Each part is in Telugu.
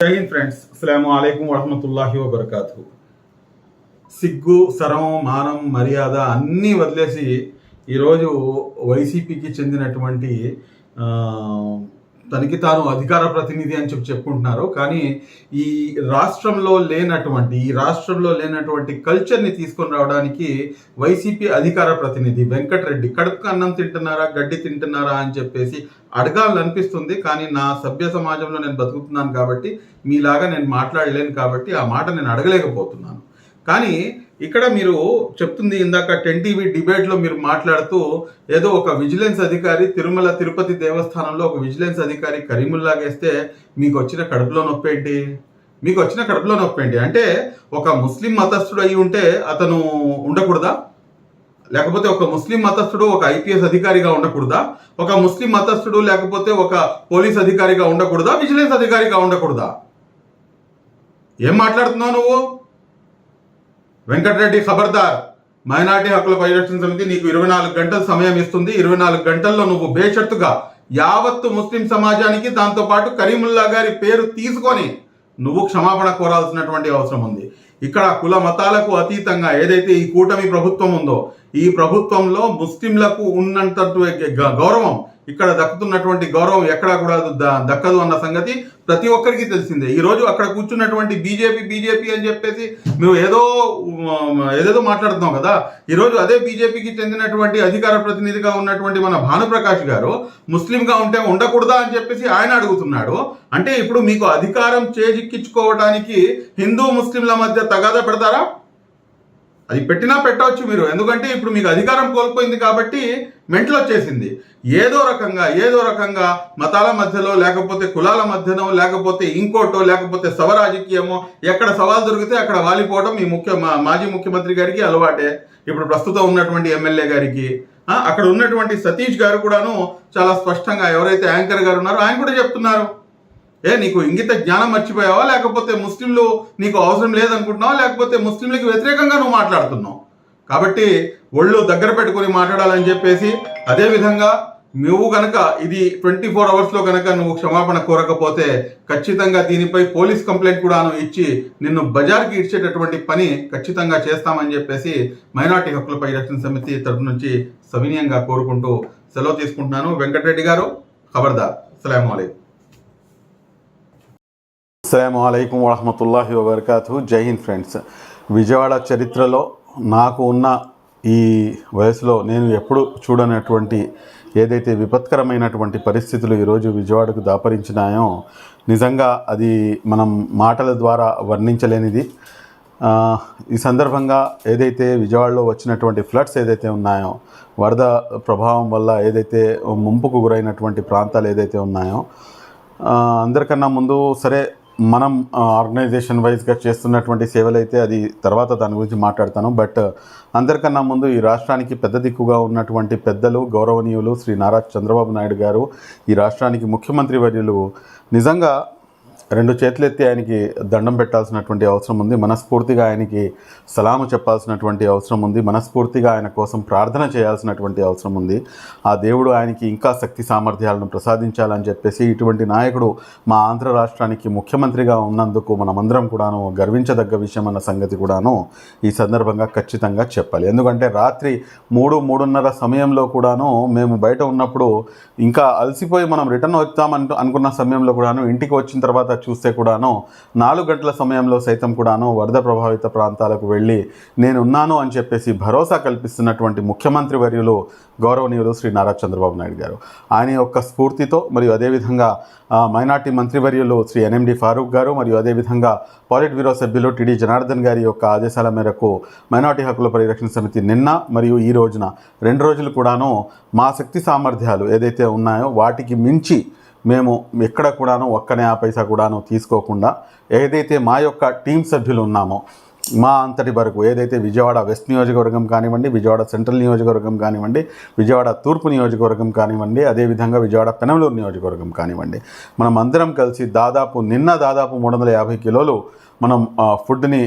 జై ఫ్రెండ్స్. అస్సలం అయికం వరహమతుల్లాహి వబర్కాతు సిగ్గు సరం మానం మర్యాద అన్నీ వదిలేసి ఈరోజు వైసీపీకి చెందినటువంటి ఆ, తనకి తాను అధికార ప్రతినిధి అని చెప్పి చెప్పుకుంటున్నారు. కానీ ఈ రాష్ట్రంలో లేనటువంటి ఈ రాష్ట్రంలో లేనటువంటి కల్చర్ని తీసుకొని రావడానికి వైసీపీ అధికార ప్రతినిధి వెంకటరెడ్డి కడుపుకు అన్నం తింటున్నారా గడ్డి తింటున్నారా అని చెప్పేసి అడగాలనిపిస్తుంది కానీ నా సభ్య సమాజంలో నేను బతుకుతున్నాను కాబట్టి మీలాగా నేను మాట్లాడలేను కాబట్టి ఆ మాట నేను అడగలేకపోతున్నాను. కానీ ఇక్కడ మీరు చెప్తుంది ఇందాక టెన్ టీవీ డిబేట్లో మీరు మాట్లాడుతూ ఏదో ఒక విజిలెన్స్ అధికారి తిరుమల తిరుపతి దేవస్థానంలో ఒక విజిలెన్స్ అధికారి కరీముల్లాగేస్తే మీకు వచ్చిన కడుపులో నొప్పి ఏంటి? మీకు వచ్చిన కడుపులో నొప్పి ఏంటి? అంటే ఒక ముస్లిం మతస్థుడు అయి ఉంటే అతను ఉండకూడదా? లేకపోతే ఒక ముస్లిం మతస్థుడు ఒక ఐపీఎస్ అధికారిగా ఉండకూడదా? ఒక ముస్లిం మతస్థుడు లేకపోతే ఒక పోలీస్ అధికారిగా ఉండకూడదా? విజిలెన్స్ అధికారిగా ఉండకూడదా? ఏం మాట్లాడుతున్నావు నువ్వు? వెంకటరెడ్డి ఖబర్దార్. మైనార్టీ హక్కుల పరిరక్షణ సమితి నీకు ఇరవై నాలుగు గంటల సమయం ఇస్తుంది. ఇరవై నాలుగు గంటల్లో నువ్వు బేషరతుగా యావత్తు ముస్లిం సమాజానికి దాంతో పాటు కరీముల్లా గారి పేరు తీసుకొని నువ్వు క్షమాపణ కోరాల్సినటువంటి అవసరం ఉంది. ఇక్కడ కుల మతాలకు అతీతంగా ఏదైతే ఈ కూటమి ప్రభుత్వం ఉందో ఈ ప్రభుత్వంలో ముస్లింలకు ఉన్నంత గౌరవం ఇక్కడ దక్కుతున్నటువంటి గౌరవం ఎక్కడా కూడా ద- దక్కదు అన్న సంగతి ప్రతి ఒక్కరికి తెలిసిందే. ఈరోజు అక్కడ కూర్చున్నటువంటి బీజేపీ బీజేపీ అని చెప్పేసి మేము ఏదో ఏదేదో మాట్లాడుతున్నాం కదా. ఈరోజు అదే బీజేపీకి చెందినటువంటి అధికార ప్రతినిధిగా ఉన్నటువంటి మన భానుప్రకాష్ గారు ముస్లింగా ఉంటే ఉండకూడదా అని చెప్పేసి ఆయన అడుగుతున్నాడు. అంటే ఇప్పుడు మీకు అధికారం చేజిక్కించుకోవడానికి హిందూ ముస్లింల మధ్య తగాదా పెడతారా? అది పెట్టినా పెట్టవచ్చు మీరు. ఎందుకంటే ఇప్పుడు మీకు అధికారం కోల్పోయింది కాబట్టి మెంటల్ వచ్చేసింది. ఏదో రకంగా ఏదో రకంగా మతాల మధ్యలో లేకపోతే కులాల మధ్యనో లేకపోతే ఇంకోటో లేకపోతే సవరాజకీయమో ఎక్కడ సవాల్ దొరికితే అక్కడ వాలిపోవడం మీ ముఖ్య మాజీ ముఖ్యమంత్రి గారికి అలవాటే. ఇప్పుడు ప్రస్తుతం ఉన్నటువంటి ఎమ్మెల్యే గారికి అక్కడ ఉన్నటువంటి సతీష్ గారు కూడాను చాలా స్పష్టంగా ఎవరైతే యాంకర్ గారు ఉన్నారో ఆయన కూడా చెప్తున్నారు. ఏ నీకు ఇంగిత జ్ఞానం మర్చిపోయావా? లేకపోతే ముస్లింలు నీకు అవసరం లేదనుకుంటున్నావా? లేకపోతే ముస్లింలకు వ్యతిరేకంగా నువ్వు మాట్లాడుతున్నావు? కాబట్టి ఒళ్ళు దగ్గర పెట్టుకొని మాట్లాడాలని చెప్పేసి అదే విధంగా నువ్వు కనుక ఇది ట్వంటీ ఫోర్ అవర్స్లో కనుక నువ్వు క్షమాపణ కోరకపోతే ఖచ్చితంగా దీనిపై పోలీస్ కంప్లైంట్ కూడాను ఇచ్చి నిన్ను బజార్కి ఇచ్చేటటువంటి పని ఖచ్చితంగా చేస్తామని చెప్పేసి మైనార్టీ హక్కుల పరిరక్షణ సమితి తరపు నుంచి సవినీయంగా కోరుకుంటూ సెలవు తీసుకుంటున్నాను. వెంకటరెడ్డి గారు ఖబర్దార్. అస్సలం అయికం అస్సలం అయికం వరహమతుల్లాహి వబర్కాతు జై హింద్ ఫ్రెండ్స్. విజయవాడ చరిత్రలో నాకు ఉన్న ఈ వయసులో నేను ఎప్పుడు చూడనటువంటి ఏదైతే విపత్కరమైనటువంటి పరిస్థితులు ఈరోజు విజయవాడకు దాపరించినాయో నిజంగా అది మనం మాటల ద్వారా వర్ణించలేనిది. ఈ సందర్భంగా ఏదైతే విజయవాడలో వచ్చినటువంటి ఫ్లడ్స్ ఏదైతే ఉన్నాయో వరద ప్రభావం వల్ల ఏదైతే ముంపుకు గురైనటువంటి ప్రాంతాలు ఏదైతే ఉన్నాయో అందరికన్నా ముందు సరే మనం ఆర్గనైజేషన్ వైజ్గా చేస్తున్నటువంటి సేవలు అయితే అది తర్వాత దాని గురించి మాట్లాడతాను. బట్ అందరికన్నా ముందు ఈ రాష్ట్రానికి పెద్ద దిక్కుగా ఉన్నటువంటి పెద్దలు గౌరవనీయులు శ్రీ నారా చంద్రబాబు నాయుడు గారు ఈ రాష్ట్రానికి ముఖ్యమంత్రి వర్యులు. నిజంగా రెండు చేతులెత్తి ఆయనకి దండం పెట్టాల్సినటువంటి అవసరం ఉంది. మనస్ఫూర్తిగా ఆయనకి సలాము చెప్పాల్సినటువంటి అవసరం ఉంది. మనస్ఫూర్తిగా ఆయన కోసం ప్రార్థన చేయాల్సినటువంటి అవసరం ఉంది. ఆ దేవుడు ఆయనకి ఇంకా శక్తి సామర్థ్యాలను ప్రసాదించాలని చెప్పేసి ఇటువంటి నాయకుడు మా ఆంధ్ర రాష్ట్రానికి ముఖ్యమంత్రిగా ఉన్నందుకు మనమందరం కూడాను గర్వించదగ్గ విషయం అన్న సంగతి కూడాను ఈ సందర్భంగా ఖచ్చితంగా చెప్పాలి. ఎందుకంటే రాత్రి మూడు మూడున్నర సమయంలో కూడాను మేము బయట ఉన్నప్పుడు ఇంకా అలసిపోయి మనం రిటర్న్ వస్తామని అనుకున్న సమయంలో కూడాను ఇంటికి వచ్చిన తర్వాత చూస్తే కూడాను నాలుగు గంటల సమయంలో సైతం కూడాను వరద ప్రభావిత ప్రాంతాలకు వెళ్ళి నేను ఉన్నాను అని చెప్పేసి భరోసా కల్పిస్తున్నటువంటి ముఖ్యమంత్రి వర్యులు గౌరవనీయులు శ్రీ నారా చంద్రబాబు నాయుడు గారు. ఆయన యొక్క స్ఫూర్తితో మరియు అదేవిధంగా మైనార్టీ మంత్రివర్యులు శ్రీ ఎన్ఎండి ఫారూక్ గారు మరియు అదేవిధంగా పాలిట్ బ్యూరో సభ్యులు టిడి జనార్దన్ గారి యొక్క ఆదేశాల మేరకు మైనార్టీ హక్కుల పరిరక్షణ సమితి నిన్న మరియు ఈ రోజున రెండు రోజులు కూడాను మా శక్తి సామర్థ్యాలు ఏదైతే ఉన్నాయో వాటికి మించి మేము ఎక్కడ కూడాను ఒక్కనే ఆ పైసా కూడాను తీసుకోకుండా ఏదైతే మా యొక్క టీం సభ్యులు ఉన్నామో మా అంతటి వరకు ఏదైతే విజయవాడ వెస్ట్ నియోజకవర్గం కానివ్వండి విజయవాడ సెంట్రల్ నియోజకవర్గం కానివ్వండి విజయవాడ తూర్పు నియోజకవర్గం కానివ్వండి అదేవిధంగా విజయవాడ పెనమలూరు నియోజకవర్గం కానివ్వండి మనం అందరం కలిసి దాదాపు నిన్న దాదాపు మూడు వందల యాభై కిలోలు మనం ఫుడ్ని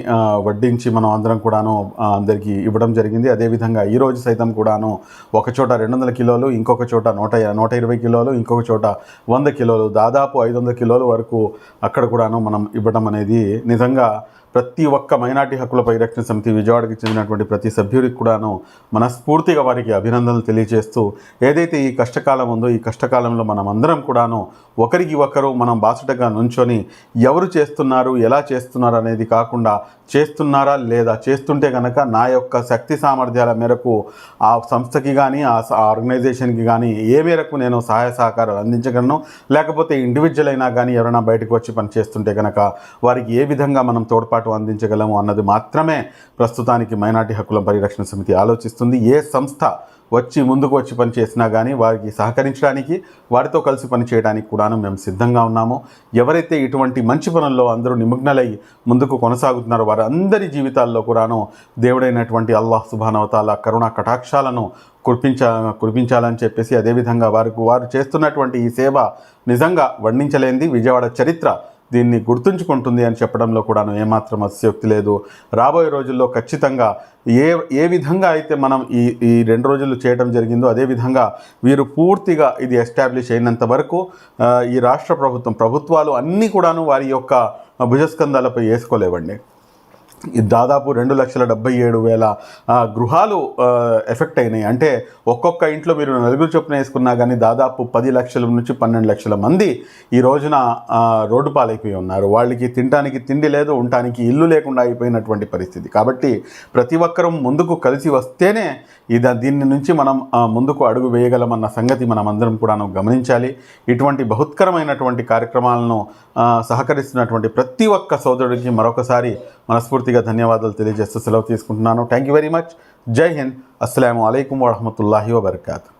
వడ్డించి మనం అందరం కూడాను అందరికీ ఇవ్వడం జరిగింది. అదేవిధంగా ఈరోజు సైతం కూడాను ఒక చోట రెండు వందల కిలోలు ఇంకొక చోట నూట నూట ఇరవై కిలోలు ఇంకొక చోట వంద కిలోలు దాదాపు ఐదు వందల కిలోల వరకు అక్కడ కూడాను మనం ఇవ్వడం అనేది నిజంగా ప్రతి ఒక్క మైనార్టీ హక్కుల పరిరక్షణ సమితి విజయవాడకి చెందినటువంటి ప్రతి సభ్యుడికి కూడాను మనస్ఫూర్తిగా వారికి అభినందనలు తెలియజేస్తూ ఏదైతే ఈ కష్టకాలం ఉందో ఈ కష్టకాలంలో మనం అందరం కూడాను ఒకరికి ఒకరు మనం బాసటగా నుంచొని ఎవరు చేస్తున్నారు ఎలా చేస్తున్నారు అనేది కాకుండా చేస్తున్నారా లేదా చేస్తుంటే కనుక నా యొక్క శక్తి సామర్థ్యాల మేరకు ఆ సంస్థకి కానీ ఆ స- ఆ ఆర్గనైజేషన్కి కానీ ఏ మేరకు నేను సహాయ సహకారాలు అందించగలను? లేకపోతే ఇండివిజువల్ అయినా కానీ ఎవరైనా బయటకు వచ్చి పని చేస్తుంటే కనుక వారికి ఏ విధంగా మనం తోడ్పాటు అందించగలము అన్నది మాత్రమే ప్రస్తుతానికి మైనార్టీ హక్కుల పరిరక్షణ సమితి ఆలోచిస్తుంది. ఏ సంస్థ వచ్చి ముందుకు వచ్చి పని చేసినా కానీ వారికి సహకరించడానికి వారితో కలిసి పని చేయడానికి కూడాను మేము సిద్ధంగా ఉన్నాము. ఎవరైతే ఇటువంటి మంచి పనుల్లో అందరూ నిమగ్నలై ముందుకు కొనసాగుతున్నారో వారందరి జీవితాల్లో కూడాను దేవుడైనటువంటి అల్లాహ్ సుబానవతాల కరుణ కటాక్షాలను కురిపించ కురిపించాలని చెప్పేసి అదేవిధంగా వారికి వారు చేస్తున్నటువంటి ఈ సేవ నిజంగా వర్ణించలేనిది. విజయవాడ చరిత్ర దీన్ని గుర్తుంచుకుంటుంది అని చెప్పడంలో కూడాను ఏమాత్రం అతిశయోక్తి లేదు. రాబోయే రోజుల్లో ఖచ్చితంగా ఏ ఏ విధంగా అయితే మనం ఈ ఈ రెండు రోజులు చేయడం జరిగిందో అదే విధంగా వీరు పూర్తిగా ఇది ఎస్టాబ్లిష్ అయినంత వరకు ఈ రాష్ట్ర ప్రభుత్వం ప్రభుత్వాలు అన్నీ కూడాను వారి యొక్క భుజస్కంధాలపై వేసుకోలేవండి. దాదాపు రెండు లక్షల డెబ్బై ఏడు వేల గృహాలు ఎఫెక్ట్ అయినాయి. అంటే ఒక్కొక్క ఇంట్లో మీరు నలుగురు చొప్పున వేసుకున్నా కానీ దాదాపు పది లక్షల నుంచి పన్నెండు లక్షల మంది ఈ రోజున రోడ్డు పాలైపోయి ఉన్నారు. వాళ్ళకి తినడానికి తిండి లేదు ఉండటానికి ఇల్లు లేకుండా అయిపోయినటువంటి పరిస్థితి. కాబట్టి ప్రతి ఒక్కరూ ముందుకు కలిసి వస్తేనే ఇది దీని నుంచి మనం ముందుకు అడుగు వేయగలమన్న సంగతి మనం అందరం కూడా గమనించాలి. ఇటువంటి బహుత్కరమైనటువంటి కార్యక్రమాలను సహకరిస్తున్నటువంటి ప్రతి ఒక్క సోదరుడికి మరొకసారి మనస్ఫూర్తిగా ధన్యవాదాలు తెలియజేస్తూ సెలవు తీసుకుంటున్నాను. థ్యాంక్ యూ వెరీ మచ్ జై హింద్. అస్సలం అయికం వరహమతుల్లాహి వబర్కాతు